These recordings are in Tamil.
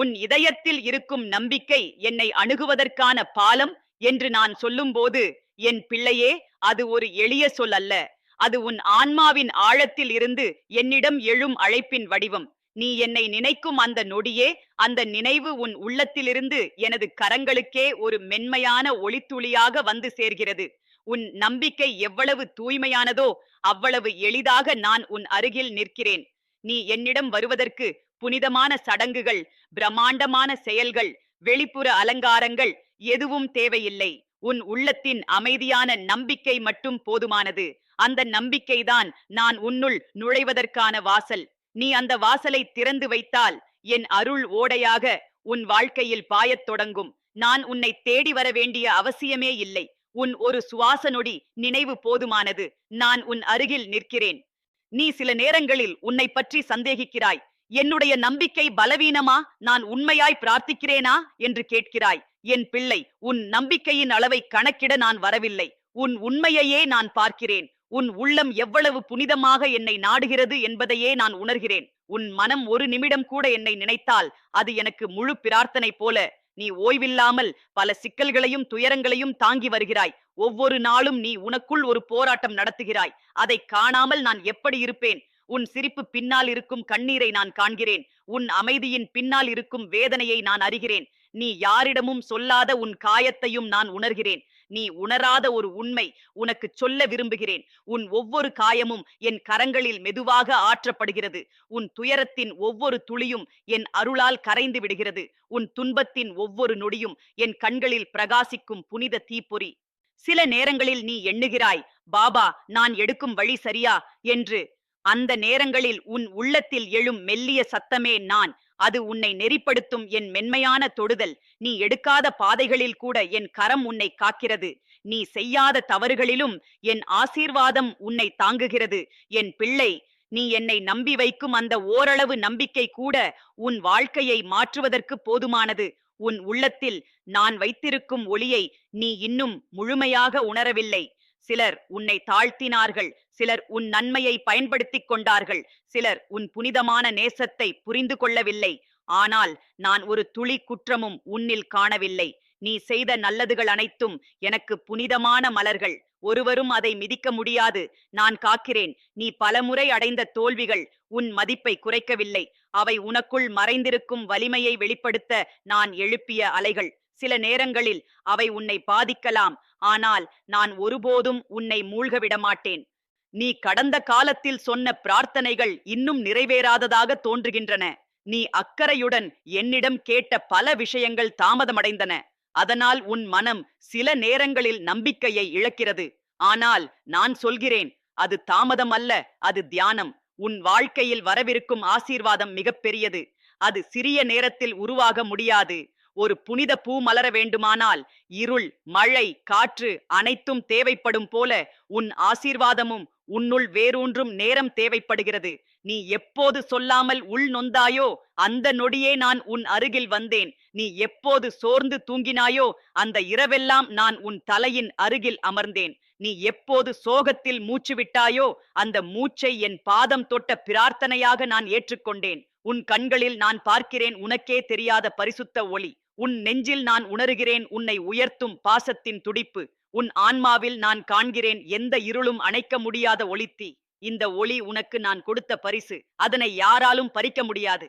உன் இதயத்தில் இருக்கும் நம்பிக்கை என்னை அணுகுவதற்கான பாலம் என்று நான் சொல்லும்போது என் பிள்ளையே அது ஒரு எளிய சொல் அல்ல. அது உன் ஆன்மாவின் ஆழத்தில் இருந்து என்னிடம் எழும் அழைப்பின் வடிவம். நீ என்னை நினைக்கும் அந்த நொடியே அந்த நினைவு உன் உள்ளத்திலிருந்து எனது கரங்களுக்கே ஒரு மென்மையான ஒளித்துளியாக வந்து சேர்கிறது. உன் நம்பிக்கை எவ்வளவு தூய்மையானதோ அவ்வளவு எளிதாக நான் உன் அருகில் நிற்கிறேன். நீ என்னிடம் வருவதற்கு புனிதமான சடங்குகள் பிரம்மாண்டமான செயல்கள் வெளிப்புற அலங்காரங்கள் எதுவும் தேவையில்லை. உன் உள்ளத்தின் அமைதியான நம்பிக்கை மட்டும் போதுமானது. அந்த நம்பிக்கைதான் நான் உன்னுள் நுழைவதற்கான வாசல். நீ அந்த வாசலை திறந்து வைத்தால் என் அருள் ஓடையாக உன் வாழ்க்கையில் பாயத் தொடங்கும். நான் உன்னை தேடி வர வேண்டிய அவசியமே இல்லை. உன் ஒரு சுவாச நொடி நினைவு போதுமானது. நான் உன் அருகில் நிற்கிறேன். நீ சில நேரங்களில் உன்னை பற்றி சந்தேகிக்கிறாய். என்னுடைய நம்பிக்கை பலவீனமா? நான் உண்மையாய் பிரார்த்திக்கிறேனா? என்று கேட்கிறாய். என் பிள்ளை உன் நம்பிக்கையின் அளவை கணக்கிட நான் வரவில்லை. உன் உண்மையையே நான் பார்க்கிறேன். உன் உள்ளம் எவ்வளவு புனிதமாக என்னை நாடுகிறது என்பதையே நான் உணர்கிறேன். உன் மனம் ஒரு நிமிடம் கூட என்னை நினைத்தால் அது எனக்கு முழு பிரார்த்தனை போல. நீ ஓய்வில்லாமல் பல சிக்கல்களையும் துயரங்களையும் தாங்கி வருகிறாய். ஒவ்வொரு நாளும் நீ உனக்குள் ஒரு போராட்டம் நடத்துகிறாய். அதை காணாமல் நான் எப்படி இருப்பேன்? உன் சிரிப்பு பின்னால் இருக்கும் கண்ணீரை நான் காண்கிறேன். உன் அமைதியின் பின்னால் இருக்கும் வேதனையை நான் அறிகிறேன். நீ யாரிடமும் சொல்லாத உன் காயத்தையும் நான் உணர்கிறேன். நீ உணராத ஒரு உண்மை உனக்கு சொல்ல விரும்புகிறேன். உன் ஒவ்வொரு காயமும் என் கரங்களில் மெதுவாக ஆற்றப்படுகிறது. உன் துயரத்தின் ஒவ்வொரு துளியும் என் அருளால் கரைந்து விடுகிறது. உன் துன்பத்தின் ஒவ்வொரு நொடியும் என் கண்களில் பிரகாசிக்கும் புனித தீப்பொறி. சில நேரங்களில் நீ எண்ணுகிறாய் பாபா நான் எடுக்கும் வழி சரியா? என்று அந்த நேரங்களில் உன் உள்ளத்தில் எழும் மெல்லிய சத்தமே நான். அது உன்னை நெறிப்படுத்தும் என் மென்மையான தொடுதல். நீ எடுக்காத பாதைகளில் கூட என் கரம் உன்னை காக்கிறது. நீ செய்யாத தவறுகளிலும் என் ஆசீர்வாதம் உன்னை தாங்குகிறது. என் பிள்ளை நீ என்னை நம்பி வைக்கும் அந்த ஓரளவு நம்பிக்கை கூட உன் வாழ்க்கையை மாற்றுவதற்கு போதுமானது. உன் உள்ளத்தில் நான் வைத்திருக்கும் ஒளியை நீ இன்னும் முழுமையாக உணரவில்லை. சிலர் உன்னை தாழ்த்தினார்கள். சிலர் உன் நன்மையை பயன்படுத்திக் கொண்டார்கள். சிலர் உன் புனிதமான நேசத்தை புரிந்து கொள்ளவில்லை. ஆனால் நான் ஒரு துளி குற்றமும் உன்னில் காணவில்லை. நீ செய்த நல்லதுகள் அனைத்தும் எனக்கு புனிதமான மலர்கள். ஒருவரும் அதை மிதிக்க முடியாது. நான் காக்கிறேன். நீ பலமுறை அடைந்த தோல்விகள் உன் மதிப்பை குறைக்கவில்லை. அவை உனக்குள் மறைந்திருக்கும் வலிமையை வெளிப்படுத்த நான் எழுப்பிய அலைகள். சில நேரங்களில் அவை உன்னை பாதிக்கலாம். ஆனால் நான் ஒருபோதும் உன்னை மூழ்க விட மாட்டேன் நீ கடந்த காலத்தில் சொன்ன பிரார்த்தனைகள் இன்னும் நிறைவேறாததாக தோன்றுகின்றன. நீ அக்கறையுடன் என்னிடம் கேட்ட பல விஷயங்கள் தாமதமடைந்தன. அதனால் உன் மனம் சில நேரங்களில் நம்பிக்கையை இழக்கிறது. ஆனால் நான் சொல்கிறேன் அது தாமதம் அல்ல அது தியானம். உன் வாழ்க்கையில் வரவிருக்கும் ஆசீர்வாதம் மிகப்பெரியது. அது சிறிய நேரத்தில் உருவாக முடியாது. ஒரு புனித பூ மலர வேண்டுமானால் இருள் மழை காற்று அனைத்தும் தேவைப்படும் போல உன் ஆசீர்வாதமும் உன்னுள் வேரூன்றும் நேரம் தேவைப்படுகிறது. நீ எப்போது சொல்லாமல் உள் நொந்தாயோ அந்த நொடியே நான் உன் அருகில் வந்தேன். நீ எப்போது சோர்ந்து தூங்கினாயோ அந்த இரவெல்லாம் நான் உன் தலையின் அருகில் அமர்ந்தேன். நீ எப்போது சோகத்தில் மூச்சு விட்டாயோ அந்த மூச்சை என் பாதம் தொட்ட பிரார்த்தனையாக நான் ஏற்றுக்கொண்டேன். உன் கண்களில் நான் பார்க்கிறேன் உனக்கே தெரியாத பரிசுத்த ஒளி. உன் நெஞ்சில் நான் உணர்கிறேன் உன்னை உயர்த்தும் பாசத்தின் துடிப்பு. உன் ஆன்மாவில் நான் காண்கிறேன் எந்த இருளும் அணைக்க முடியாத ஒளித்தி இந்த ஒளி உனக்கு நான் கொடுத்த பரிசு. அதனை யாராலும் பறிக்க முடியாது.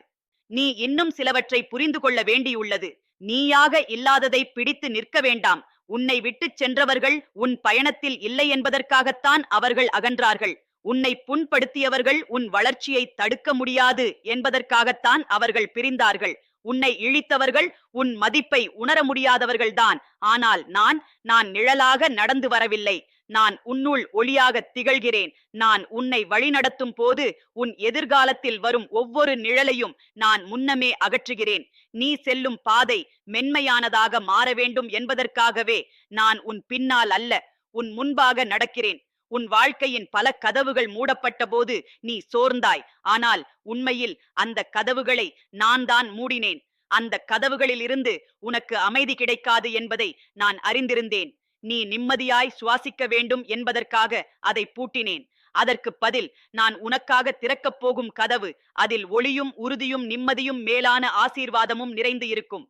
நீ இன்னும் சிலவற்றை புரிந்து கொள்ள வேண்டியுள்ளது. நீயாக இல்லாததை பிடித்து நிற்க வேண்டாம். உன்னை விட்டுச் சென்றவர்கள் உன் பயணத்தில் இல்லை என்பதற்காகத்தான் அவர்கள் அகன்றார்கள். உன்னை புண்படுத்தியவர்கள் உன் வளர்ச்சியை தடுக்க முடியாது என்பதற்காகத்தான் அவர்கள் பிரிந்தார்கள். உன்னை இழித்தவர்கள் உன் மதிப்பை உணர முடியாதவர்கள்தான். ஆனால் நான் நான் நிழலாக நடந்து வரவில்லை. நான் உன்னுள் ஒளியாக திகழ்கிறேன். நான் உன்னை வழிநடத்தும் போது உன் எதிர்காலத்தில் வரும் ஒவ்வொரு நிழலையும் நான் முன்னமே அகற்றுகிறேன். நீ செல்லும் பாதை மென்மையானதாக மாற வேண்டும் என்பதற்காகவே நான் உன் பின்னால் அல்ல உன் முன்பாக நடக்கிறேன். உன் வாழ்க்கையின் பல கதவுகள் மூடப்பட்ட போது நீ சோர்ந்தாய். ஆனால் உண்மையில் அந்த கதவுகளை நான் தான் மூடினேன். அந்த கதவுகளில் இருந்து உனக்கு அமைதி கிடைக்காது என்பதை நான் அறிந்திருந்தேன். நீ நிம்மதியாய் சுவாசிக்க வேண்டும் என்பதற்காக அதை பூட்டினேன். அதற்கு பதில் நான் உனக்காக திறக்கப் போகும் கதவு அதில் ஒளியும் உறுதியும் நிம்மதியும் மேலான ஆசீர்வாதமும் நிறைந்து இருக்கும்.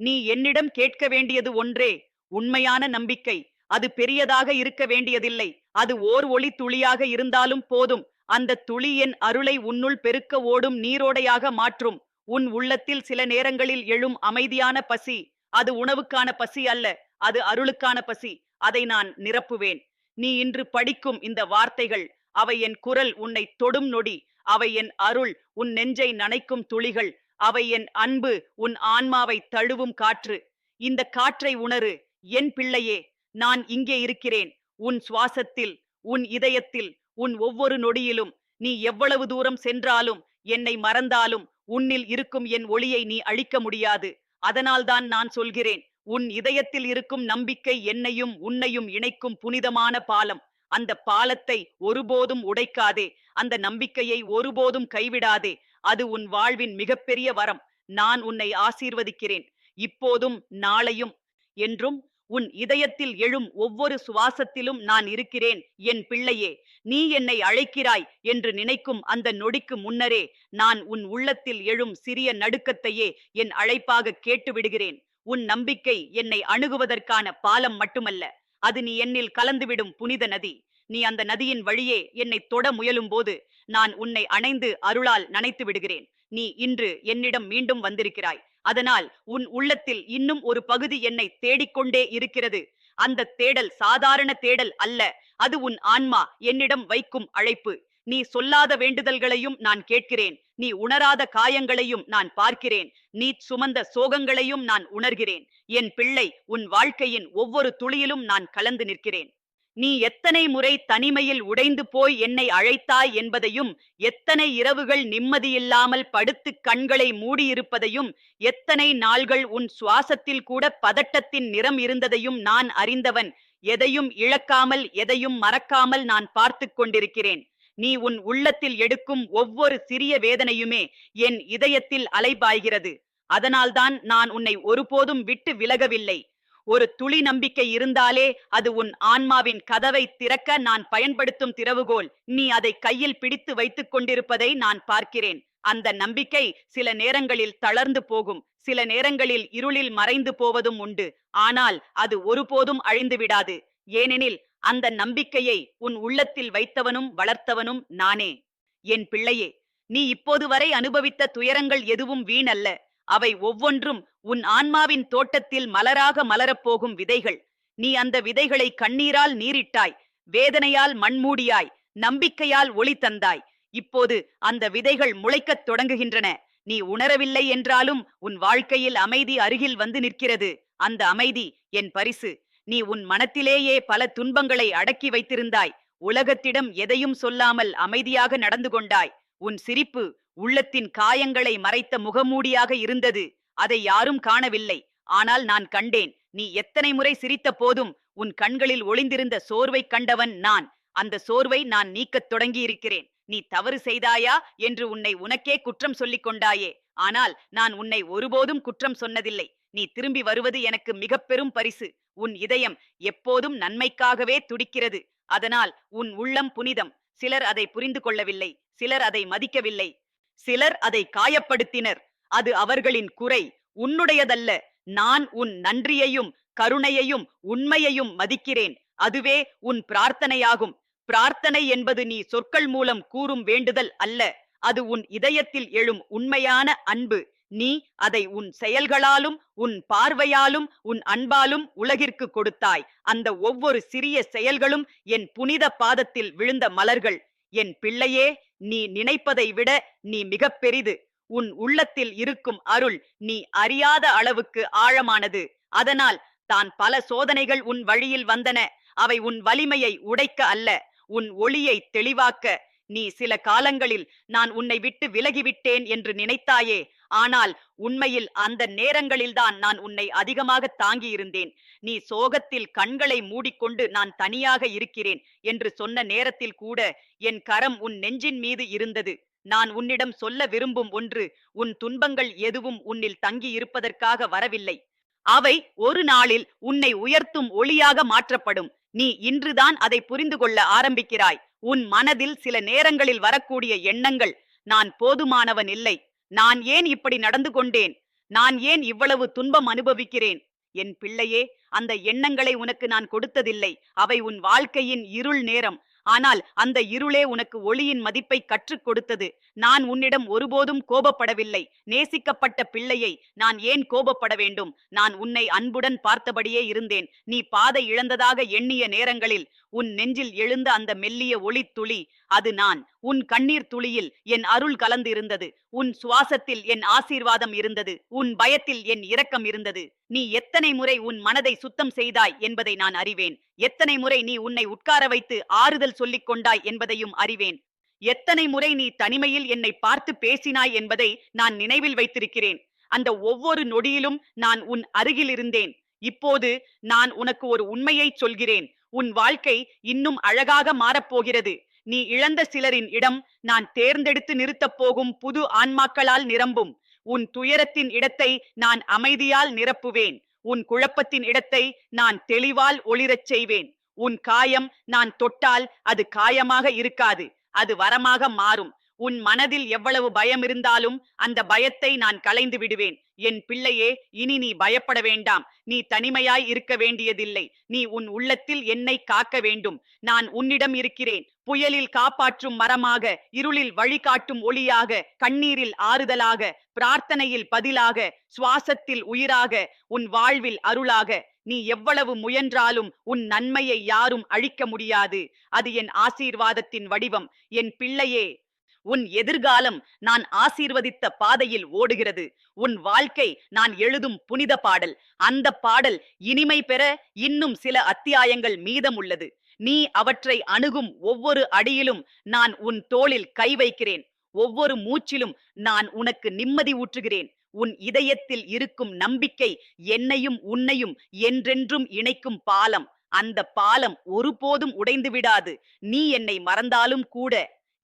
நீ என்னிடம் கேட்க வேண்டியது ஒன்றே உண்மையான நம்பிக்கை. அது பெரியதாக இருக்க வேண்டியதில்லை. அது ஓர் ஒளி துளியாக இருந்தாலும் போதும். அந்த துளி என் அருளை உன்னுள் பெருக்க ஓடும் நீரோடையாக மாற்றும். உன் உள்ளத்தில் சில நேரங்களில் எழும் அமைதியான பசி. அது உணவுக்கான பசி அல்ல. அது அருளுக்கான பசி. அதை நான் நிரப்புவேன். நீ இன்று படிக்கும் இந்த வார்த்தைகள் அவை என் குரல் உன்னை தொடும் நொடி. அவை என் அருள் உன் நெஞ்சை நனைக்கும் துளிகள். அவை என் அன்பு உன் ஆன்மாவை தழுவும் காற்று. இந்த காற்றை உணரு என் பிள்ளையே. நான் இங்கே இருக்கிறேன். உன் சுவாசத்தில் உன் இதயத்தில் உன் ஒவ்வொரு நொடியிலும் நீ எவ்வளவு தூரம் சென்றாலும் என்னை மறந்தாலும் உன்னில் இருக்கும் என் ஒளியை நீ அழிக்க முடியாது. அதனால்தான் நான் சொல்கிறேன் உன் இதயத்தில் இருக்கும் நம்பிக்கை என்னையும் உன்னையும் இணைக்கும் புனிதமான பாலம். அந்த பாலத்தை ஒருபோதும் உடைக்காதே. அந்த நம்பிக்கையை ஒருபோதும் கைவிடாதே. அது உன் வாழ்வின் மிகப்பெரிய வரம். நான் உன்னை ஆசீர்வதிக்கிறேன். இப்போதும் நாளையும் என்றும் உன் இதயத்தில் எழும் ஒவ்வொரு சுவாசத்திலும் நான் இருக்கிறேன் என் பிள்ளையே. நீ என்னை அழைக்கிறாய் என்று நினைக்கும் அந்த நொடிக்கு முன்னரே நான் உன் உள்ளத்தில் எழும் சிறிய நடுக்கத்தையே என் அழைப்பாக கேட்டு விடுகிறேன் உன் நம்பிக்கை என்னை அணுகுவதற்கான பாலம் மட்டுமல்ல அது நீ என்னில் கலந்துவிடும் புனித நதி. நீ அந்த நதியின் வழியே என்னை தொட முயலும் போது நான் உன்னை அணைந்து அருளால் நனைத்து விடுகிறேன் நீ இன்று என்னிடம் மீண்டும் வந்திருக்கிறாய். அதனால் உன் உள்ளத்தில் இன்னும் ஒரு பகுதி என்னை தேடிக்கொண்டே இருக்கிறது. அந்த தேடல் சாதாரண தேடல் அல்ல. அது உன் ஆன்மா என்னிடம் வைக்கும் அழைப்பு. நீ சொல்லாத வேண்டுதல்களையும் நான் கேட்கிறேன். நீ உணராத காயங்களையும் நான் பார்க்கிறேன். நீ சுமந்த சோகங்களையும் நான் உணர்கிறேன். என் பிள்ளை உன் வாழ்க்கையின் ஒவ்வொரு துளியிலும் நான் கலந்து நிற்கிறேன். நீ எத்தனை முறை தனிமையில் உடைந்து போய் என்னை அழைத்தாய் என்பதையும் எத்தனை இரவுகள் நிம்மதியில்லாமல் படுத்து கண்களை மூடியிருப்பதையும் எத்தனை நாள்கள் உன் சுவாசத்தில் கூட பதட்டத்தின் நிறம் இருந்ததையும் நான் அறிந்தவன் எதையும் இழக்காமல் எதையும் மறக்காமல் நான் பார்த்து கொண்டிருக்கிறேன். நீ உன் உள்ளத்தில் எடுக்கும் ஒவ்வொரு சிறிய வேதனையுமே என் இதயத்தில் அலைபாய்கிறது. அதனால்தான் நான் உன்னை ஒருபோதும் விட்டு விலகவில்லை. ஒரு துளி நம்பிக்கை இருந்தாலே அது உன் ஆன்மாவின் கதவை திறக்க நான் பயன்படுத்தும் திறவுகோல் நீ அதை கையில் பிடித்து வைத்துக் கொண்டிருப்பதை நான் பார்க்கிறேன். அந்த நம்பிக்கை சில நேரங்களில் தளர்ந்து போகும். சில நேரங்களில் இருளில் மறைந்து போவதும் உண்டு. ஆனால் அது ஒருபோதும் அழிந்து விடாது. ஏனெனில் அந்த நம்பிக்கையை உன் உள்ளத்தில் வைத்தவனும் வளர்த்தவனும் நானே. என் பிள்ளையே நீ இப்போது வரை அனுபவித்த துயரங்கள் எதுவும் வீணல்ல. அவை ஒவ்வொன்றும் உன் ஆன்மாவின் தோட்டத்தில் மலராக மலரப்போகும் விதைகள். நீ அந்த விதைகளை கண்ணீரால் நீரிட்டாய் வேதனையால் மண்மூடியாய் நம்பிக்கையால் ஒளி தந்தாய். இப்போது அந்த விதைகள் முளைக்கத் தொடங்குகின்றன. நீ உணரவில்லை என்றாலும் உன் வாழ்க்கையில் அமைதி அருகில் வந்து நிற்கிறது. அந்த அமைதி என் பரிசு. நீ உன் மனத்திலேயே பல துன்பங்களை அடக்கி வைத்திருந்தாய். உலகத்திடம் எதையும் சொல்லாமல் அமைதியாக நடந்து கொண்டாய். உன் சிரிப்பு உள்ளத்தின் காயங்களை மறைத்த முகமூடியாக இருந்தது. அதை யாரும் காணவில்லை. ஆனால் நான் கண்டேன். நீ எத்தனை முறை சிரித்த போதும் உன் கண்களில் ஒளிந்திருந்த சோர்வை கண்டவன் நான். அந்த சோர்வை நான் நீக்கத் தொடங்கியிருக்கிறேன். நீ தவறு செய்தாயா என்று உன்னை உனக்கே குற்றம் சொல்லிக் கொண்டாயே. ஆனால் நான் உன்னை ஒருபோதும் குற்றம் சொன்னதில்லை. நீ திரும்பி வருவது எனக்கு மிக பெரும் பரிசு. உன் இதயம் எப்போதும் நன்மைக்காகவே துடிக்கிறது. அதனால் உன் உள்ளம் புனிதம். சிலர் அதை புரிந்து கொள்ளவில்லை. சிலர் அதை மதிக்கவில்லை. சிலர் அதை காயப்படுத்தினர். அது அவர்களின் குறை. உன்னுடையதல்ல. நான் உன் நன்றியையும் கருணையையும் உண்மையையும் மதிக்கிறேன். அதுவே உன் பிரார்த்தனையாகும். பிரார்த்தனை என்பது நீ சொற்கள் மூலம் கூறும் வேண்டுதல் அல்ல. அது உன் இதயத்தில் எழும் உண்மையான அன்பு. நீ அதை உன் செயல்களாலும் உன் பார்வையாலும் உன் அன்பாலும் உலகிற்கு கொடுத்தாய். அந்த ஒவ்வொரு சிறிய செயல்களும் என் புனித பாதத்தில் விழுந்த மலர்கள். என் பிள்ளையே நீ நினைப்பதை விட நீ மிக பெரிது. உன் உள்ளத்தில் இருக்கும் அருள் நீ அறியாத அளவுக்கு ஆழமானது. அதனால் தான் பல சோதனைகள் உன் வழியில் வந்தன. அவை உன் வலிமையை உடைக்க அல்ல. உன் ஒளியை தெளிவாக்க. நீ சில காலங்களில் நான் உன்னை விட்டு விலகிவிட்டேன் என்று நினைத்தாயே. ஆனால் உண்மையில் அந்த நேரங்களில்தான் நான் உன்னை அதிகமாக தாங்கியிருந்தேன். நீ சோகத்தில் கண்களை மூடிக்கொண்டு நான் தனியாக இருக்கிறேன் என்று சொன்ன நேரத்தில் கூட என் கரம் உன் நெஞ்சின் மீது இருந்தது. நான் உன்னிடம் சொல்ல விரும்பும் ஒன்று உன் துன்பங்கள் எதுவும் உன்னில் தங்கி இருப்பதற்காக வரவில்லை. அவை ஒரு நாளில் உன்னை உயர்த்தும் ஒளியாக மாற்றப்படும். நீ இன்றுதான் அதை புரிந்து கொள்ள ஆரம்பிக்கிறாய். உன் மனதில் சில நேரங்களில் வரக்கூடிய எண்ணங்கள் நான் போதுமானவன் இல்லை. நான் ஏன் இப்படி நடந்து கொண்டேன்? நான் ஏன் இவ்வளவு துன்பம் அனுபவிக்கிறேன்? என் பிள்ளையே அந்த எண்ணங்களை உனக்கு நான் கொடுத்ததில்லை. அவை உன் வாழ்க்கையின் இருள் நேரம். ஆனால் அந்த இருளே உனக்கு ஒளியின் மதிப்பை கற்றுக் கொடுத்தது. நான் உன்னிடம் ஒருபோதும் கோபப்படவில்லை. நேசிக்கப்பட்ட பிள்ளையை நான் ஏன் கோபப்பட வேண்டும்? நான் உன்னை அன்புடன் பார்த்தபடியே இருந்தேன். நீ பாதை இழந்ததாக எண்ணிய நேரங்களில் உன் நெஞ்சில் எழுந்த அந்த மெல்லிய ஒளித்துளி அது நான். உன் கண்ணீர் துளியில் என் அருள் கலந்து இருந்தது உன் சுவாசத்தில் என் ஆசீர்வாதம் இருந்தது. உன் பயத்தில் என் இரக்கம் இருந்தது. நீ எத்தனை முறை உன் மனதை சுத்தம் செய்தாய் என்பதை நான் அறிவேன். எத்தனை முறை நீ உன்னை உட்கார வைத்து ஆறுதல் சொல்லிக் கொண்டாய் என்பதையும் அறிவேன். எத்தனை முறை நீ தனிமையில் என்னை பார்த்து பேசினாய் என்பதை நான் நினைவில் வைத்திருக்கிறேன். அந்த ஒவ்வொரு நொடியிலும் நான் உன் அருகில் இருந்தேன். இப்போது நான் உனக்கு ஒரு உண்மையை சொல்கிறேன். உன் வாழ்க்கை இன்னும் அழகாக மாறப்போகிறது. நீ இழந்த சிலரின் இடம் நான் தேர்ந்தெடுத்து நிறுத்தப் போகும் புது ஆன்மாக்களால் நிரம்பும். உன் துயரத்தின் இடத்தை நான் அமைதியால் நிரப்புவேன். உன் குழப்பத்தின் இடத்தை நான் தெளிவால் ஒளிரச் செய்வேன். உன் காயம் நான் தொட்டால் அது காயமாக இருக்காது. அது வரமாக மாறும். உன் மனதில் எவ்வளவு பயம் இருந்தாலும் அந்த பயத்தை நான் களைந்து விடுவேன். என் பிள்ளையே இனி நீ பயப்பட வேண்டாம். நீ தனிமையாய் இருக்க வேண்டியதில்லை. நீ உன் உள்ளத்தில் என்னை காக்க வேண்டும். நான் உன்னிடம் இருக்கிறேன். புயலில் காப்பாற்றும் மரமாக இருளில் வழிகாட்டும் ஒளியாக கண்ணீரில் ஆறுதலாக பிரார்த்தனையில் பதிலாக சுவாசத்தில் உயிராக உன் வாழ்வில் அருளாக நீ எவ்வளவு முயன்றாலும் உன் நன்மையை யாரும் அழிக்க முடியாது. அது என் ஆசீர்வாதத்தின் வடிவம். என் பிள்ளையே உன் எதிர்காலம் நான் ஆசீர்வதித்த பாதையில் ஓடுகிறது. உன் வாழ்க்கை நான் எழுதும் புனித பாடல். அந்த பாடல் இனிமை பெற இன்னும் சில அத்தியாயங்கள் மீதம் உள்ளது நீ அவற்றை அணுகும் ஒவ்வொரு அடியிலும் நான் உன் தோளில் கை வைக்கிறேன். ஒவ்வொரு மூச்சிலும் நான் உனக்கு நிம்மதி ஊற்றுகிறேன் உன் இதயத்தில் இருக்கும் நம்பிக்கை என்னையும் உன்னையும் என்றென்றும் இணைக்கும் பாலம். அந்த பாலம் ஒருபோதும் உடைந்து விடாது. நீ என்னை மறந்தாலும் கூட.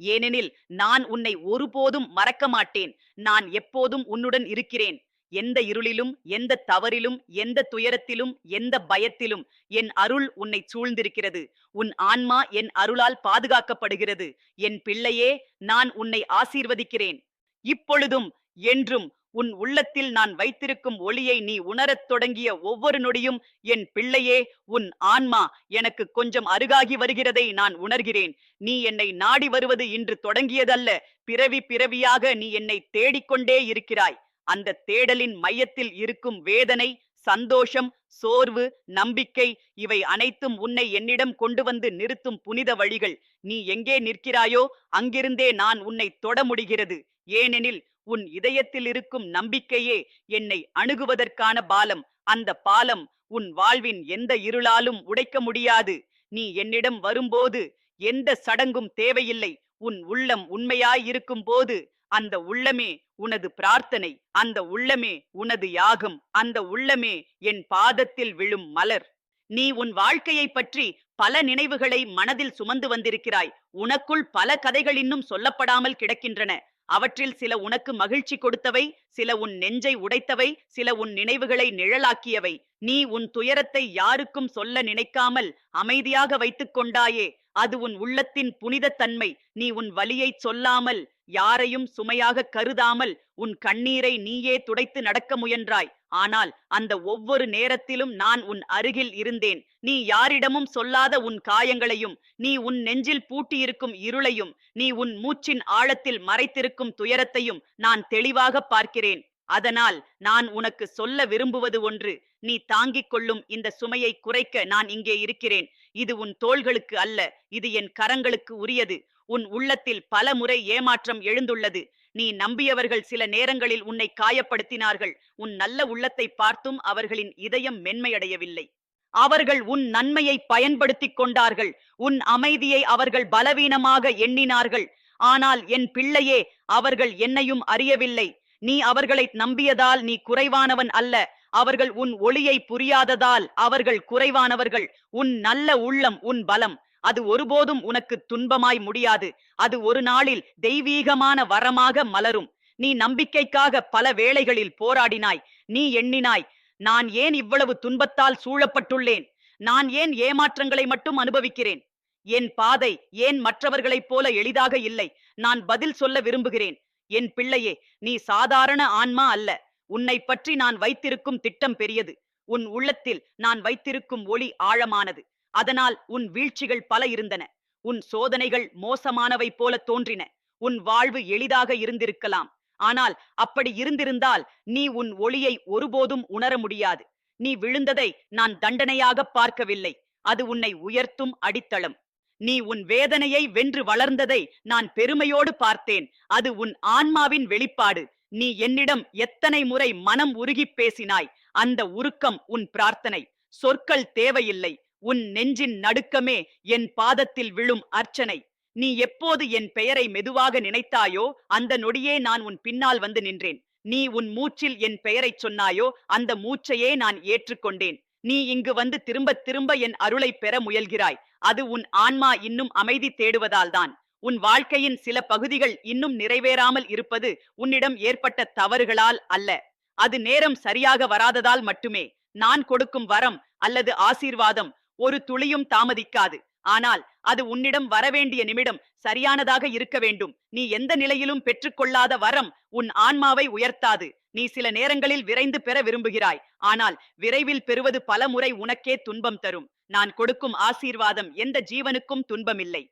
ஏனெனில் நான் உன்னை ஒருபோதும் மறக்க மாட்டேன். நான் எப்போதும் உன்னுடன் இருக்கிறேன். எந்த இருளிலும் எந்த தவறிலும் எந்த துயரத்திலும் எந்த பயத்திலும் என் அருள் உன்னை சூழ்ந்திருக்கிறது. உன் ஆன்மா என் அருளால் பாதுகாக்கப்படுகிறது. என் பிள்ளையே நான் உன்னை ஆசீர்வதிக்கிறேன். இப்பொழுதும் என்றும் உன் உள்ளத்தில் நான் வைத்திருக்கும் ஒளியை நீ உணரத் தொடங்கிய ஒவ்வொரு நொடியும் என் பிள்ளையே உன் ஆன்மா எனக்கு கொஞ்சம் அருகாகி வருகிறதை நான் உணர்கிறேன். நீ என்னை நாடி வருவது இன்று தொடங்கியதல்ல பிறவி பிறவியாக நீ என்னை தேடிக்கொண்டே இருக்கிறாய். அந்த தேடலின் மையத்தில் இருக்கும் வேதனை சந்தோஷம் சோர்வு நம்பிக்கை இவை அனைத்தும் உன்னை என்னிடம் கொண்டு வந்து நிறுத்தும் புனித வழிகள். நீ எங்கே நிற்கிறாயோ அங்கிருந்தே நான் உன்னை தொட முடிகிறது. ஏனெனில் உன் இதயத்தில் இருக்கும் நம்பிக்கையே என்னை அணுகுவதற்கான பாலம். அந்த பாலம் உன் வாழ்வின் எந்த இருளாலும் உடைக்க முடியாது. நீ என்னிடம் வரும்போது எந்த சடங்கும் தேவையில்லை. உன் உள்ளம் உண்மையாயிருக்கும் போது அந்த உள்ளமே உனது பிரார்த்தனை அந்த உள்ளமே உனது யாகம் அந்த உள்ளமே என் பாதத்தில் விழும் மலர். நீ உன் வாழ்க்கையை பற்றி பல நினைவுகளை மனதில் சுமந்து வந்திருக்கிறாய். உனக்குள் பல கதைகள் இன்னும் சொல்லப்படாமல் கிடக்கின்றன. அவற்றில் சில உனக்கு மகிழ்ச்சி கொடுத்தவை சில உன் நெஞ்சை உடைத்தவை சில உன் நினைவுகளை நிழலாக்கியவை. நீ உன் துயரத்தை யாருக்கும் சொல்ல நினைக்காமல் அமைதியாக வைத்துக் கொண்டாயே. அது உன் உள்ளத்தின் புனிதத் தன்மை. நீ உன் வலியைச் சொல்லாமல் யாரையும் சுமையாக கருதாமல் உன் கண்ணீரை நீயே துடைத்து நடக்க முயன்றாய். ஆனால் அந்த ஒவ்வொரு நேரத்திலும் நான் உன் அருகில் இருந்தேன். நீ யாரிடமும் சொல்லாத உன் காயங்களையும் நீ உன் நெஞ்சில் பூட்டியிருக்கும் இருளையும் நீ உன் மூச்சின் ஆழத்தில் மறைத்திருக்கும் துயரத்தையும் நான் தெளிவாக பார்க்கிறேன். அதனால் நான் உனக்கு சொல்ல விரும்புவது ஒன்று நீ தாங்கிக் கொள்ளும் இந்த சுமையை குறைக்க நான் இங்கே இருக்கிறேன். இது உன் தோள்களுக்கு அல்ல இது என் கரங்களுக்கு உரியது. உன் உள்ளத்தில் பல முறை ஏமாற்றம் எழுந்துள்ளது. நீ நம்பியவர்கள் சில நேரங்களில் உன்னை காயப்படுத்தினார்கள். உன் நல்ல உள்ளத்தை பார்த்தும் அவர்களின் இதயம் மென்மையடையவில்லை. அவர்கள் உன் நன்மையை பயன்படுத்திக் கொண்டார்கள். உன் அமைதியை அவர்கள் பலவீனமாக எண்ணினார்கள். ஆனால் என் பிள்ளையே அவர்கள் என்னையும் அறியவில்லை. நீ அவர்களை நம்பியதால் நீ குறைவானவன் அல்ல. அவர்கள் உன் ஒளியை புரியாததால் அவர்கள் குறைவானவர்கள். உன் நல்ல உள்ளம் உன் பலம். அது ஒருபோதும் உனக்கு துன்பமாய் முடியாது. அது ஒரு நாளில் தெய்வீகமான வரமாக மலரும். நீ நம்பிக்கைக்காக பல வேளைகளில் போராடினாய். நீ எண்ணினாய் நான் ஏன் இவ்வளவு துன்பத்தால் சூழப்பட்டுள்ளேன்? நான் ஏன் ஏமாற்றங்களை மட்டும் அனுபவிக்கிறேன்? என் பாதை ஏன் மற்றவர்களைப் போல எளிதாக இல்லை? நான் பதில் சொல்ல விரும்புகிறேன். என் பிள்ளையே நீ சாதாரண ஆன்மா அல்ல. உன்னை பற்றி நான் வைத்திருக்கும் திட்டம் பெரியது. உன் உள்ளத்தில் நான் வைத்திருக்கும் ஒளி ஆழமானது. அதனால் உன் வீழ்ச்சிகள் பல இருந்தன. உன் சோதனைகள் மோசமானவை போல தோன்றின. உன் வாழ்வு எளிதாக இருந்திருக்கலாம். ஆனால் அப்படி இருந்திருந்தால் நீ உன் ஒளியை ஒருபோதும் உணர முடியாது. நீ விழுந்ததை நான் தண்டனையாக பார்க்கவில்லை. அது உன்னை உயர்த்தும் அடித்தளம். நீ உன் வேதனையை வென்று வளர்ந்ததை நான் பெருமையோடு பார்த்தேன். அது உன் ஆன்மாவின் வெளிப்பாடு. நீ என்னிடம் எத்தனை முறை மனம் உருகிப் பேசினாய். அந்த உருக்கம் உன் பிரார்த்தனை. சொற்கள் தேவையில்லை. உன் நெஞ்சின் நடுக்கமே என் பாதத்தில் விழும் அர்ச்சனை. நீ எப்போது என் பெயரை மெதுவாக நினைத்தாயோ அந்த நொடியே நான் உன் பின்னால் வந்து நின்றேன். நீ உன் மூச்சில் என் பெயரைச் சொன்னாயோ அந்த மூச்சையே நான் ஏற்றுக்கொண்டேன். நீ இங்கு வந்து திரும்ப திரும்ப என் அருளை பெற முயல்கிறாய். அது உன் ஆன்மா இன்னும் அமைதி தேடுவதால்தான் உன் வாழ்க்கையின் சில பகுதிகள் இன்னும் நிறைவேறாமல் இருப்பது உன்னிடம் ஏற்பட்ட தவறுகளால் அல்ல. அது நேரம் சரியாக வராததால் மட்டுமே. நான் கொடுக்கும் வரம் அல்லது ஆசீர்வாதம் ஒரு துளியும் தாமதிக்காது. ஆனால் அது உன்னிடம் வரவேண்டிய நிமிடம் சரியானதாக இருக்க வேண்டும். நீ எந்த நிலையிலும் பெற்றுக்கொள்ளாத வரம் உன் ஆன்மாவை உயர்த்தாது. நீ சில நேரங்களில் விரைந்து பெற விரும்புகிறாய். ஆனால் விரைவில் பெறுவது பல முறை உனக்கே துன்பம் தரும். நான் கொடுக்கும் ஆசீர்வாதம் எந்த ஜீவனுக்கும் துன்பமில்லை.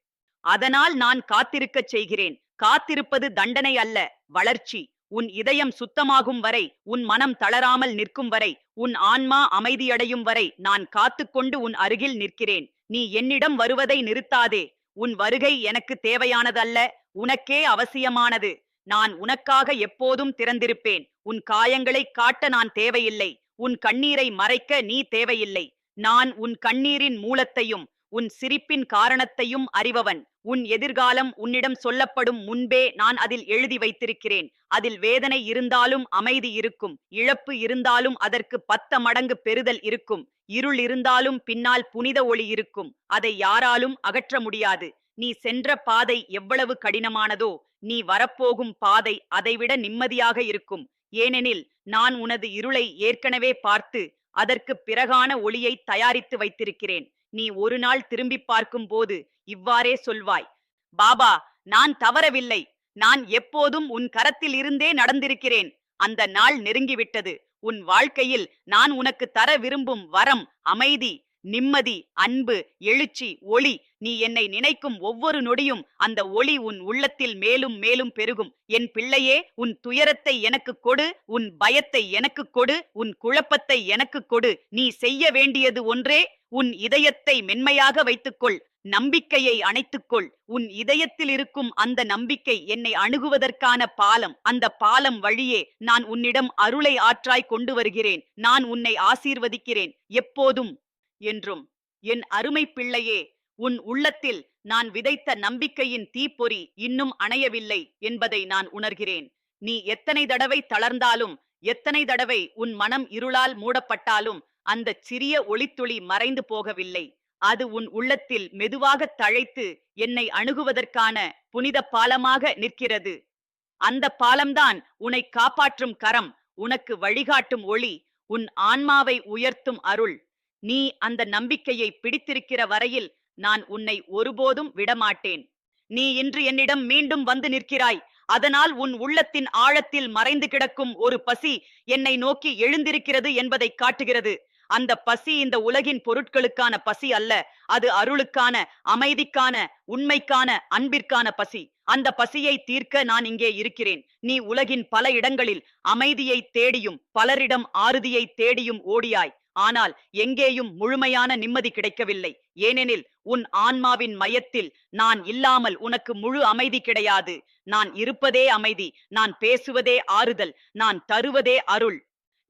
அதனால் நான் காத்திருக்கச் செய்கிறேன். காத்திருப்பது தண்டனை அல்ல வளர்ச்சி. உன் இதயம் சுத்தமாகும் வரை உன் மனம் தளராமல் நிற்கும் வரை உன் ஆன்மா அமைதியடையும் வரை நான் காத்துக்கொண்டு உன் அருகில் நிற்கிறேன். நீ என்னிடம் வருவதை நிறுத்தாதே. உன் வருகை எனக்கு தேவையானதல்ல உனக்கே அவசியமானது. நான் உனக்காக எப்போதும் திறந்திருப்பேன். உன் காயங்களை காட்ட நான் தேவையில்லை. உன் கண்ணீரை மறைக்க நீ தேவையில்லை. நான் உன் கண்ணீரின் மூலத்தையும் உன் சிரிப்பின் காரணத்தையும் அறிபவன். உன் எதிர்காலம் உன்னிடம் சொல்லப்படும் முன்பே நான் அதில் எழுதி வைத்திருக்கிறேன். அதில் வேதனை இருந்தாலும் அமைதி இருக்கும். இழப்பு இருந்தாலும் அதற்கு பத்த மடங்கு பெறுதல் இருக்கும். இருள் இருந்தாலும் பின்னால் புனித ஒளி இருக்கும். அதை யாராலும் அகற்ற முடியாது. நீ சென்ற பாதை எவ்வளவு கடினமானதோ நீ வரப்போகும் பாதை அதைவிட நிம்மதியாக இருக்கும். ஏனெனில் நான் உனது இருளை ஏற்கனவே பார்த்து அதற்கு பிறகான ஒளியை தயாரித்து வைத்திருக்கிறேன். நீ ஒரு நாள் திரும்பி பார்க்கும் போது இவ்வாறே சொல்வாய் பாபா நான் தவறவில்லை. நான் எப்போதும் உன் கரத்தில் இருந்தே நடந்திருக்கிறேன். அந்த நாள் நெருங்கிவிட்டது. உன் வாழ்க்கையில் நான் உனக்கு தர விரும்பும் வரம் அமைதி நிம்மதி அன்பு எழுச்சி ஒளி நீ என்னை நினைக்கும் ஒவ்வொரு நொடியும் அந்த ஒளி உன் உள்ளத்தில் மேலும் மேலும் பெருகும். என் பிள்ளையே உன் துயரத்தை எனக்கு கொடு உன் பயத்தை எனக்கு கொடு உன் குழப்பத்தை எனக்கு கொடு. நீ செய்ய வேண்டியது ஒன்றே உன் இதயத்தை மென்மையாக வைத்துக்கொள் நம்பிக்கையை அணைத்துக்கொள். உன் இதயத்தில் இருக்கும் அந்த நம்பிக்கை என்னை அணுகுவதற்கான பாலம். அந்த பாலம் வழியே நான் உன்னிடம் அருளை ஆற்றாய் கொண்டு வருகிறேன். நான் உன்னை ஆசீர்வதிக்கிறேன். எப்போதும் என்றும். என் அருமை பிள்ளையே உன் உள்ளத்தில் நான் விதைத்த நம்பிக்கையின் தீப்பொறி இன்னும் அணையவில்லை என்பதை நான் உணர்கிறேன். நீ எத்தனை தடவை தளர்ந்தாலும் எத்தனை தடவை உன் மனம் இருளால் மூடப்பட்டாலும் அந்த சிறிய ஒளித்துளி மறைந்து போகவில்லை. அது உன் உள்ளத்தில் மெதுவாக தழைத்து என்னை அணுகுவதற்கான புனித பாலமாக நிற்கிறது. அந்த பாலம்தான் உன்னை காப்பாற்றும் கரம் உனக்கு வழிகாட்டும் ஒளி உன் ஆன்மாவை உயர்த்தும் அருள். நீ அந்த நம்பிக்கையை பிடித்திருக்கிற வரையில் நான் உன்னை ஒருபோதும் விடமாட்டேன். நீ இன்று என்னிடம் மீண்டும் வந்து நிற்கிறாய். அதனால் உன் உள்ளத்தின் ஆழத்தில் மறைந்து கிடக்கும் ஒரு பசி என்னை நோக்கி எழுந்திருக்கிறது என்பதை காட்டுகிறது. அந்த பசி இந்த உலகின் பொருட்களுக்கான பசி அல்ல. அது அருளுக்கான அமைதிக்கான உண்மைக்கான அன்பிற்கான பசி. அந்த பசியை தீர்க்க நான் இங்கே இருக்கிறேன். நீ உலகின் பல இடங்களில் அமைதியை தேடியும் பலரிடம் ஆறுதியை தேடியும் ஓடியாய். ஆனால் எங்கேயும் முழுமையான நிம்மதி கிடைக்கவில்லை. ஏனெனில் உன் ஆன்மாவின் மையத்தில் நான் இல்லாமல் உனக்கு முழு அமைதி கிடையாது. நான் இருப்பதே அமைதி. நான் பேசுவதே ஆறுதல். நான் தருவதே அருள்.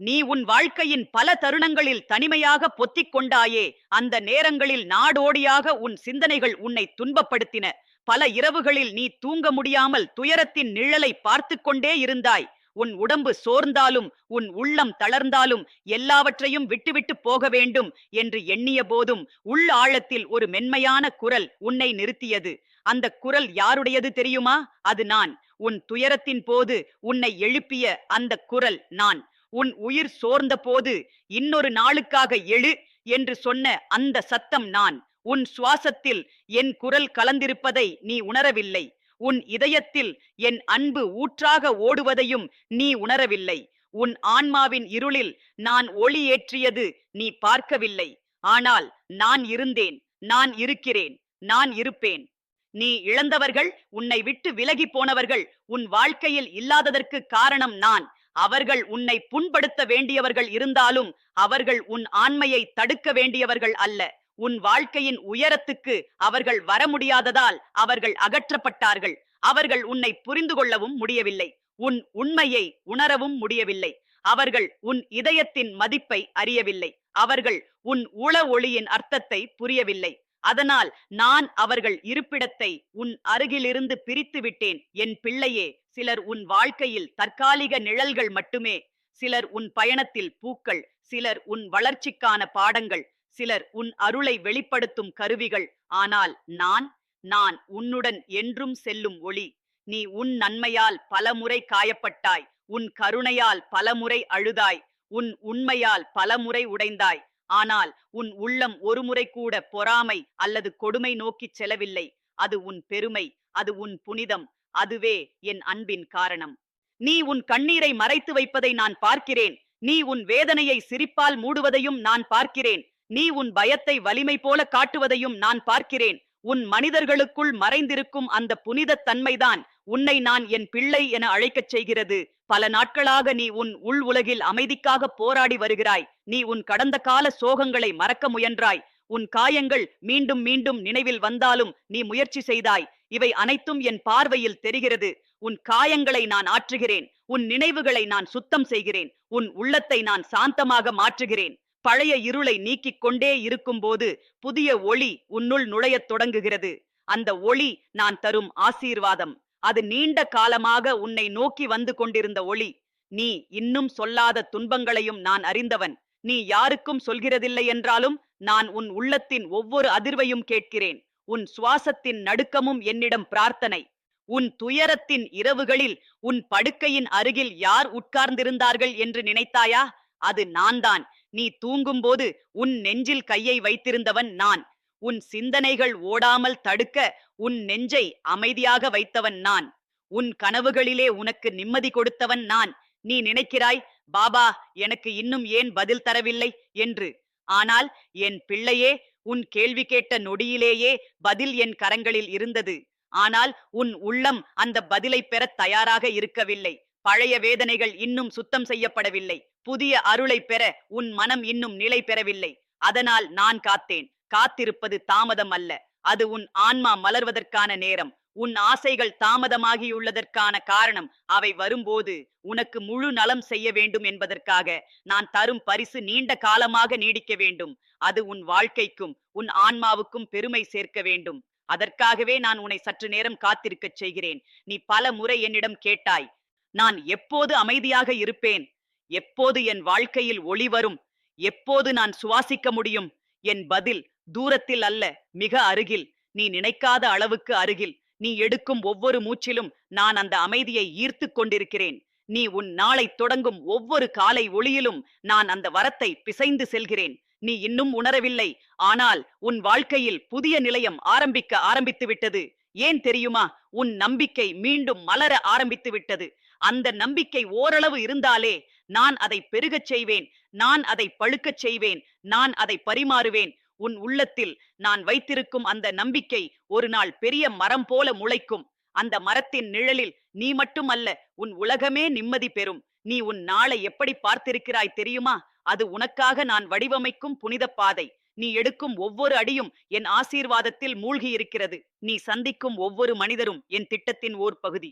நீ உன் வாழ்க்கையின் பல தருணங்களில் தனிமையாக பொத்திக் கொண்டாயே அந்த நேரங்களில் நாடோடியாக உன் சிந்தனைகள் உன்னை துன்பப்படுத்தின. பல இரவுகளில் நீ தூங்க முடியாமல் துயரத்தின் நிழலை பார்த்து கொண்டே இருந்தாய். உன் உடம்பு சோர்ந்தாலும் உன் உள்ளம் தளர்ந்தாலும் எல்லாவற்றையும் விட்டுவிட்டு போக வேண்டும் என்று எண்ணிய போதும் உள் ஆழத்தில் ஒரு மென்மையான குரல் உன்னை நிறுத்தியது. அந்த குரல் யாருடையது தெரியுமா? அது நான். உன் துயரத்தின் போது உன்னை எழுப்பிய அந்த குரல் நான். உன் உயிர் சோர்ந்த போது இன்னொரு நாளுக்காக எழு என்று சொன்ன அந்த சத்தம் நான். உன் சுவாசத்தில் என் குரல் கலந்திருப்பதை நீ உணரவில்லை. உன் இதயத்தில் என் அன்பு ஊற்றாக ஓடுவதையும் நீ உணரவில்லை. உன் ஆன்மாவின் இருளில் நான் ஒளி ஏற்றியது நீ பார்க்கவில்லை. ஆனால் நான் இருந்தேன். நான் இருக்கிறேன். நான் இருப்பேன். நீ இழந்தவர்கள் உன்னை விட்டு விலகி போனவர்கள் உன் வாழ்க்கையில் இல்லாததற்கு காரணம் நான். அவர்கள் உன்னை புண்படுத்த வேண்டியவர்கள் இருந்தாலும் அவர்கள் உன் ஆண்மையை தடுக்க வேண்டியவர்கள் அல்ல. உன் வாழ்க்கையின் உயரத்துக்கு அவர்கள் வர முடியாததால் அவர்கள் அகற்றப்பட்டார்கள். அவர்கள் உன்னை புரிந்து கொள்ளவும் முடியவில்லை. உன் உண்மையை உணரவும் முடியவில்லை. அவர்கள் உன் இதயத்தின் மதிப்பை அறியவில்லை. அவர்கள் உன் உள ஒளியின் அர்த்தத்தை புரியவில்லை. அதனால் நான் அவர்கள் இருப்பிடத்தை உன் அருகிலிருந்து பிரித்து விட்டேன் என் பிள்ளையே சிலர் உன் வாழ்க்கையில் தற்காலிக நிழல்கள் மட்டுமே. சிலர் உன் பயணத்தில் பூக்கள் சிலர் உன் வளர்ச்சிக்கான பாடங்கள் சிலர் உன் அருளை வெளிப்படுத்தும் கருவிகள். ஆனால் நான் நான் உன்னுடன் என்றும் செல்லும் ஒளி. நீ உன் நன்மையால் பலமுறை காயப்பட்டாய். உன் கருணையால் பலமுறை அழுதாய். உன் உண்மையால் பலமுறை உடைந்தாய். ஆனால் உன் உள்ளம் ஒருமுறை கூட பொறாமை அல்லது கொடுமை நோக்கிச் செல்லவில்லை. அது உன் பெருமை அது உன் புனிதம் அதுவே என் அன்பின் காரணம். நீ உன் கண்ணீரை மறைத்து வைப்பதை நான் பார்க்கிறேன். நீ உன் வேதனையை சிரிப்பால் மூடுவதையும் நான் பார்க்கிறேன். நீ உன் பயத்தை வலிமை போல காட்டுவதையும் நான் பார்க்கிறேன். உன் மனிதர்களுக்குள் மறைந்திருக்கும் அந்த புனிதத் தன்மைதான் உன்னை நான் என் பிள்ளை என அழைக்கச் செய்கிறது. பல நாட்களாக நீ உன் உள் உலகில் அமைதிக்காக போராடி வருகிறாய். நீ உன் கடந்த கால சோகங்களை மறக்க முயன்றாய். உன் காயங்கள் மீண்டும் மீண்டும் நினைவில் வந்தாலும் நீ முயற்சி செய்தாய். இவை அனைத்தும் என் பார்வையில் தெரிகிறது. உன் காயங்களை நான் ஆற்றுகிறேன். உன் நினைவுகளை நான் சுத்தம் செய்கிறேன். உன் உள்ளத்தை நான் சாந்தமாக மாற்றுகிறேன். பழைய இருளை நீக்கிக் கொண்டே இருக்கும்போது புதிய ஒளி உன்னுள் நுழையத் தொடங்குகிறது. அந்த ஒளி நான் தரும் ஆசீர்வாதம். அது நீண்ட காலமாக உன்னை நோக்கி வந்து கொண்டிருந்த ஒளி. நீ இன்னும் சொல்லாத துன்பங்களையும் நான் அறிந்தவன். நீ யாருக்கும் சொல்கிறதில்லை என்றாலும் நான் உன் உள்ளத்தின் ஒவ்வொரு அதிர்வையும் கேட்கிறேன். உன் சுவாசத்தின் நடுக்கமும் என்னிடம் பிரார்த்தனை. உன் துயரத்தின் இரவுகளில் உன் படுக்கையின் அருகில் யார் உட்கார்ந்திருந்தார்கள் என்று நினைத்தாயா? அது நான்தான். நீ தூங்கும்போது உன் நெஞ்சில் கையை வைத்திருந்தவன் நான். உன் சிந்தனைகள் ஓடாமல் தடுக்க உன் நெஞ்சை அமைதியாக வைத்தவன் நான். உன் கனவுகளிலே உனக்கு நிம்மதி கொடுத்தவன் நான். நீ நினைக்கிறாய் பாபா எனக்கு இன்னும் ஏன் பதில் தரவில்லை? என்று. ஆனால் என் பிள்ளையே உன் கேள்வி கேட்ட நொடியிலேயே பதில் என் கரங்களில் இருந்தது. ஆனால் உன் உள்ளம் அந்த பதிலை பெறத் தயாராக இருக்கவில்லை. பழைய வேதனைகள் இன்னும் சுத்தம் செய்யப்படவில்லை. புதிய அருளை பெற உன் மனம் இன்னும் நிலை பெறவில்லை. அதனால் நான் காத்தேன். காத்திருப்பது தாமதம் அல்ல அது உன் ஆன்மா மலர்வதற்கான நேரம். உன் ஆசைகள் தாமதமாகியுள்ளதற்கான காரணம். அவை வரும்போது உனக்கு முழு நலம் செய்ய வேண்டும் என்பதற்காக நான் தரும் பரிசு நீண்ட காலமாக நீடிக்க வேண்டும். அது உன் வாழ்க்கைக்கும் உன் ஆன்மாவுக்கும் பெருமை சேர்க்க வேண்டும். அதற்காகவே நான் உன்னை சற்று நேரம் காத்திருக்கச் செய்கிறேன். நீ பல முறை என்னிடம் கேட்டாய் நான் எப்போது அமைதியாக இருப்பேன்? எப்போது என் வாழ்க்கையில் ஒளி வரும்? எப்போது நான் சுவாசிக்க முடியும்? என் பதில் தூரத்தில் அல்ல மிக அருகில். நீ நினைக்காத அளவுக்கு அருகில். நீ எடுக்கும் ஒவ்வொரு மூச்சிலும் நான் அந்த அமைதியை ஈர்த்து கொண்டிருக்கிறேன். நீ உன் நாளை தொடங்கும் ஒவ்வொரு காலை ஒளியிலும் நான் அந்த வரத்தை பிசைந்து செல்கிறேன். நீ இன்னும் உணரவில்லை. ஆனால் உன் வாழ்க்கையில் புதிய நிலையம் ஆரம்பிக்க ஆரம்பித்து விட்டது. ஏன் தெரியுமா? உன் நம்பிக்கை மீண்டும் மலர ஆரம்பித்து விட்டது. அந்த நம்பிக்கை ஓரளவு இருந்தாலே நான் அதை பெருகச் செய்வேன். நான் அதை பழுக்கச் செய்வேன். நான் அதை பரிமாறுவேன். உன் உள்ளத்தில் நான் வைத்திருக்கும் அந்த நம்பிக்கை ஒரு நாள் பெரிய மரம் போல முளைக்கும். அந்த மரத்தின் நிழலில் நீ மட்டுமல்ல உன் உலகமே நிம்மதி பெறும். நீ உன் நாளை எப்படி பார்த்திருக்கிறாய் தெரியுமா? அது உனக்காக நான் வடிவமைக்கும் புனித பாதை. நீ எடுக்கும் ஒவ்வொரு அடியும் என் ஆசீர்வாதத்தில் மூழ்கி இருக்கிறது நீ சந்திக்கும் ஒவ்வொரு மனிதரும் என் திட்டத்தின் ஓர் பகுதி.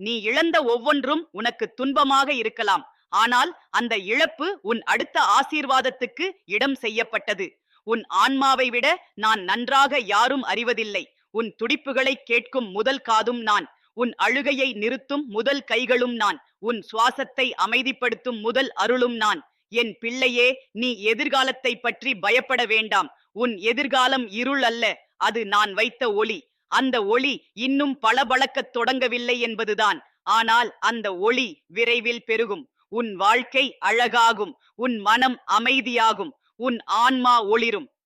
நீ இழந்த ஒவ்வொன்றும் உனக்கு துன்பமாக இருக்கலாம். ஆனால் அந்த இழப்பு உன் அடுத்த ஆசீர்வாதத்துக்கு இடம் செய்யப்பட்டது. உன் ஆன்மாவை விட நான் நன்றாக யாரும் அறிவதில்லை. உன் துடிப்புகளை கேட்கும் முதல் காதும் நான். உன் அழுகையை நிறுத்தும் முதல் கைகளும் நான். உன் சுவாசத்தை அமைதிப்படுத்தும் முதல் அருளும் நான். என் பிள்ளையே நீ எதிர்காலத்தை பற்றி பயப்பட வேண்டாம். உன் எதிர்காலம் இருள் அல்ல அது நான் வைத்த ஒளி. அந்த ஒளி இன்னும் பளபளக்கத் தொடங்கவில்லை என்பதுதான். ஆனால் அந்த ஒளி விரைவில் பெருகும். உன் வாழ்க்கை அழகாகும். உன் மனம் அமைதியாகும். உன் ஆன்மா ஒளிரும்.